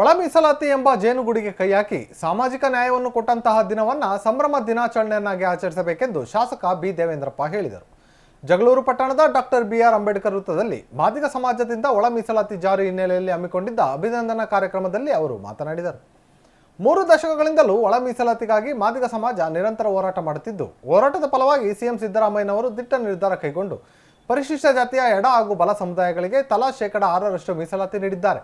ಒಳ ಮೀಸಲಾತಿ ಎಂಬ ಜೇನುಗುಡಿಗೆ ಕೈ ಹಾಕಿ ಸಾಮಾಜಿಕ ನ್ಯಾಯವನ್ನು ಕೊಟ್ಟಂತಹ ದಿನವನ್ನ ಸಂಭ್ರಮ ದಿನಾಚರಣೆಯನ್ನಾಗಿ ಆಚರಿಸಬೇಕೆಂದು ಶಾಸಕ ಬಿ ದೇವೇಂದ್ರಪ್ಪ ಹೇಳಿದರು. ಜಗಳೂರು ಪಟ್ಟಣದ ಡಾಕ್ಟರ್ ಬಿಆರ್ ಅಂಬೇಡ್ಕರ್ ವೃತ್ತದಲ್ಲಿ ಮಾದಿಗ ಸಮಾಜದಿಂದ ಒಳ ಮೀಸಲಾತಿ ಜಾರಿ ಹಿನ್ನೆಲೆಯಲ್ಲಿ ಹಮ್ಮಿಕೊಂಡಿದ್ದ ಅಭಿನಂದನಾ ಕಾರ್ಯಕ್ರಮದಲ್ಲಿ ಅವರು ಮಾತನಾಡಿದರು. ಮೂರು ದಶಕಗಳಿಂದಲೂ ಒಳ ಮೀಸಲಾತಿಗಾಗಿ ಮಾದಿಗ ಸಮಾಜ ನಿರಂತರ ಹೋರಾಟ ಮಾಡುತ್ತಿದ್ದು, ಹೋರಾಟದ ಫಲವಾಗಿ ಸಿಎಂ ಸಿದ್ದರಾಮಯ್ಯನವರು ದಿಟ್ಟ ನಿರ್ಧಾರ ಕೈಗೊಂಡು ಪರಿಶಿಷ್ಟ ಜಾತಿಯ ಎಡ ಹಾಗೂ ಬಲ ಸಮುದಾಯಗಳಿಗೆ ತಲಾ ಶೇಕಡ ಆರರಷ್ಟು ಮೀಸಲಾತಿ ನೀಡಿದ್ದಾರೆ.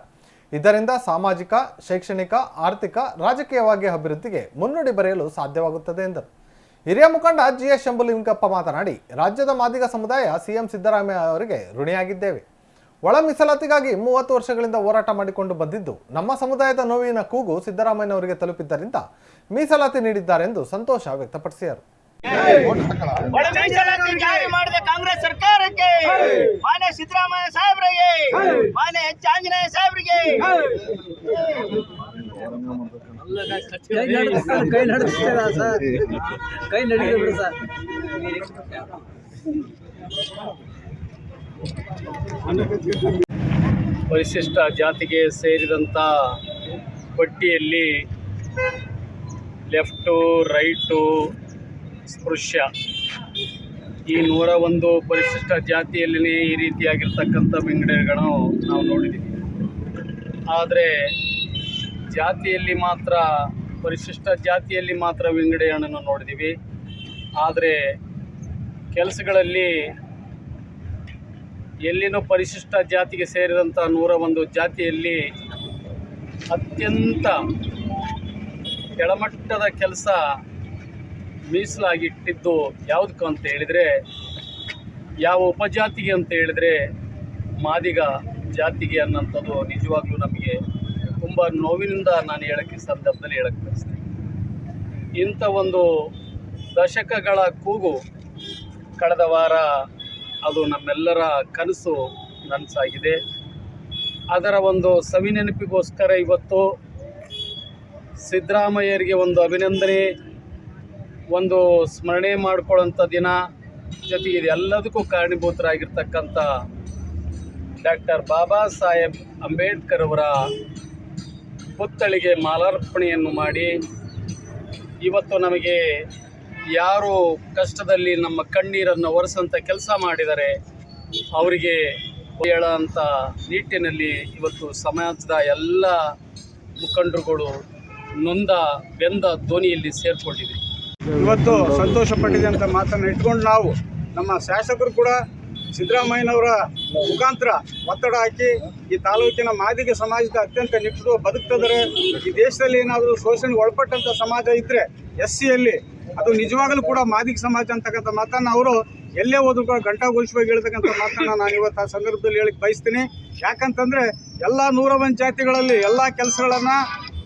ಇದರಿಂದ ಸಾಮಾಜಿಕ, ಶೈಕ್ಷಣಿಕ, ಆರ್ಥಿಕ, ರಾಜಕೀಯವಾಗಿ ಅಭಿವೃದ್ಧಿಗೆ ಮುನ್ನುಡಿ ಬರೆಯಲು ಸಾಧ್ಯವಾಗುತ್ತದೆ ಎಂದರು. ಹಿರಿಯ ಮುಖಂಡ ಜಿ ಎಸ್ ಶಂಭುಲಿಂಗಪ್ಪ ಮಾತನಾಡಿ, ರಾಜ್ಯದ ಮಾದಿಗ ಸಮುದಾಯ ಸಿಎಂ ಸಿದ್ದರಾಮಯ್ಯ ಅವರಿಗೆ ಋಣಿಯಾಗಿದ್ದೇವೆ. ಒಳ ಮೀಸಲಾತಿಗಾಗಿ ಮೂವತ್ತು ವರ್ಷಗಳಿಂದ ಹೋರಾಟ ಮಾಡಿಕೊಂಡು ಬಂದಿದ್ದು, ನಮ್ಮ ಸಮುದಾಯದ ನೋವಿನ ಕೂಗು ಸಿದ್ದರಾಮಯ್ಯನವರಿಗೆ ತಲುಪಿದ್ದರಿಂದ ಮೀಸಲಾತಿ ನೀಡಿದ್ದಾರೆಂದು ಸಂತೋಷ ವ್ಯಕ್ತಪಡಿಸಿದರು. ಸರ್ಕಾರಕ್ಕೆ, ಮಾನ್ಯ ಸಿದ್ದರಾಮಯ್ಯ ಸಾಹೇಬ್ರಿಗೆ, ಮಾನ್ಯ ಎಚ್ ಆಂಜನೇಯ ಕೈ ಕೈ ಸರ್ ಕೈ ಸರ್ ಪರಿಶಿಷ್ಟ ಜಾತಿಗೆ ಸೇರಿದಂಥ ಪಟ್ಟಿಯಲ್ಲಿ ಲೆಫ್ಟು, ರೈಟು, ಸ್ಪೃಶ್ಯ. ಈ ನೂರ ಒಂದು ಪರಿಶಿಷ್ಟ ಜಾತಿಯಲ್ಲಿನೇ ಈ ರೀತಿಯಾಗಿರ್ತಕ್ಕಂಥ ವಿಂಗಡಣೆಗಳನ್ನು ನಾವು ನೋಡಿದ್ದೀವಿ ಆದರೆ ಜಾತಿಯಲ್ಲಿ ಮಾತ್ರ, ಪರಿಶಿಷ್ಟ ಜಾತಿಯಲ್ಲಿ ಮಾತ್ರ ವಿಂಗಡಣೆಯನ್ನು ನೋಡಿದ್ದೀವಿ ಆದರೆ ಕೆಲಸಗಳಲ್ಲಿ ಎಲ್ಲಿನೂ ಪರಿಶಿಷ್ಟ ಜಾತಿಗೆ ಸೇರಿದಂಥ ನೂರ ಒಂದು ಜಾತಿಯಲ್ಲಿ ಅತ್ಯಂತ ಕೆಳಮಟ್ಟದ ಕೆಲಸ ಮೀಸಲಾಗಿಟ್ಟಿದ್ದು ಯಾವುದಕ್ಕೆ ಅಂತ ಹೇಳಿದರೆ, ಯಾವ ಉಪಜಾತಿಗೆ ಅಂತ ಹೇಳಿದರೆ ಮಾದಿಗ ಜಾತಿಗೆ ಅನ್ನೋಂಥದ್ದು ನಿಜವಾಗ್ಲೂ ನಮಗೆ ತುಂಬ ನೋವಿನಿಂದ ನಾನು ಹೇಳೋಕ್ಕೆ ಸಂದರ್ಭದಲ್ಲಿ ಹೇಳಕ್ಕೆ ಬಯಸ್ತೇನೆ. ಇಂಥ ಒಂದು ದಶಕಗಳ ಕೂಗು ಕಳೆದ ವಾರ ಅದು ನಮ್ಮೆಲ್ಲರ ಕನಸು ನನಸಾಗಿದೆ. ಅದರ ಒಂದು ಸವಿನೆನಪಿಗೋಸ್ಕರ ಇವತ್ತು ಸಿದ್ದರಾಮಯ್ಯರಿಗೆ ಒಂದು ಅಭಿನಂದನೆ, ಒಂದು ಸ್ಮರಣೆ ಮಾಡ್ಕೊಳ್ಳೋಂಥ ದಿನ ಜೊತೆಗೆ ಇದೆಲ್ಲದಕ್ಕೂ ಕಾರಣೀಭೂತರಾಗಿರ್ತಕ್ಕಂಥ ಡಾಕ್ಟರ್ ಬಾಬಾ ಸಾಹೇಬ್ ಅಂಬೇಡ್ಕರ್ ಅವರ ಪುತ್ಥಳಿಗೆ ಮಾಲಾರ್ಪಣೆಯನ್ನು ಮಾಡಿ, ಇವತ್ತು ನಮಗೆ ಯಾರು ಕಷ್ಟದಲ್ಲಿ ನಮ್ಮ ಕಣ್ಣೀರನ್ನು ಒರೆಸಂಥ ಕೆಲಸ ಮಾಡಿದರೆ ಅವರಿಗೆ ಹೇಳೋಂಥ ನಿಟ್ಟಿನಲ್ಲಿ ಇವತ್ತು ಸಮಾಜದ ಎಲ್ಲ ಮುಖಂಡರುಗಳು ನೊಂದ, ಬೆಂದ ಧ್ವನಿಯಲ್ಲಿ ಸೇರಿಕೊಂಡಿದೆ. ಇವತ್ತು ಸಂತೋಷ ಪಟ್ಟಿದೆ ಅಂತ ಮಾತನ್ನು ಇಟ್ಕೊಂಡು ನಾವು ನಮ್ಮ ಶಾಸಕರು ಕೂಡ ಸಿದ್ದರಾಮಯ್ಯನವರ ಮುಖಾಂತರ ಒತ್ತಡ ಹಾಕಿ ಈ ತಾಲೂಕಿನ ಮಾದಿಗ ಸಮಾಜದ ಅತ್ಯಂತ ನಿಟ್ಟು ಬದುಕ್ತಿದ್ದಾರೆ. ಈ ದೇಶದಲ್ಲಿ ಏನಾದರೂ ಶೋಷಣೆಗೆ ಒಳಪಟ್ಟಂಥ ಸಮಾಜ ಇದ್ದರೆ ಎಸ್ ಸಿಯಲ್ಲಿ ಅದು ನಿಜವಾಗಲೂ ಕೂಡ ಮಾದಿಗ ಸಮಾಜ ಅಂತಕ್ಕಂಥ ಮಾತನ್ನು ಅವರು ಎಲ್ಲೇ ಹೋದ್ರು ಕೂಡ ಘಂಟಾಘೋಷವಾಗಿ ಹೇಳ್ತಕ್ಕಂಥ ಮಾತನ್ನು ನಾನು ಇವತ್ತು ಆ ಸಂದರ್ಭದಲ್ಲಿ ಹೇಳಕ್ಕೆ ಬಯಸ್ತೀನಿ. ಯಾಕಂತಂದರೆ ಎಲ್ಲ ನೂರ ಒಂದು ಜಾತಿಗಳಲ್ಲಿ ಎಲ್ಲ ಕೆಲಸಗಳನ್ನು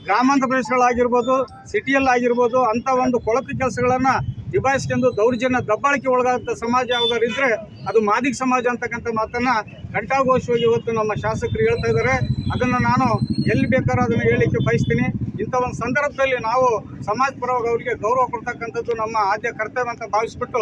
ಗ್ರಾಮಾಂತರ ಪ್ರದೇಶಗಳಾಗಿರ್ಬೋದು, ಸಿಟಿಯಲ್ಲಾಗಿರ್ಬೋದು ಅಂಥ ಒಂದು ಕೊಳಕು ಕೆಲಸಗಳನ್ನು ನಿಭಾಯಿಸ್ಕೊಂಡು ದೌರ್ಜನ್ಯ ದಬ್ಬಾಳಿಕೆ ಒಳಗಾದಂಥ ಸಮಾಜ ಯಾವ್ದಾರು ಇದ್ದರೆ ಅದು ಮಾದಿಗ ಸಮಾಜ ಅಂತಕ್ಕಂಥ ಮಾತನ್ನು ಘಂಟಾಘೋಷವಾಗಿ ಇವತ್ತು ನಮ್ಮ ಶಾಸಕರು ಹೇಳ್ತಾ ಇದ್ದಾರೆ. ಅದನ್ನು ನಾನು ಎಲ್ಲಿ ಬೇಕಾದ್ರೂ ಅದನ್ನು ಹೇಳಲಿಕ್ಕೆ ಬಯಸ್ತೀನಿ. ಇಂಥ ಒಂದು ಸಂದರ್ಭದಲ್ಲಿ ನಾವು ಸಮಾಜ ಪರವಾಗಿ ಅವರಿಗೆ ಗೌರವ ಕೊಡ್ತಕ್ಕಂಥದ್ದು ನಮ್ಮ ಆದ್ಯ ಕರ್ತವ್ಯ ಅಂತ ಭಾವಿಸ್ಬಿಟ್ಟು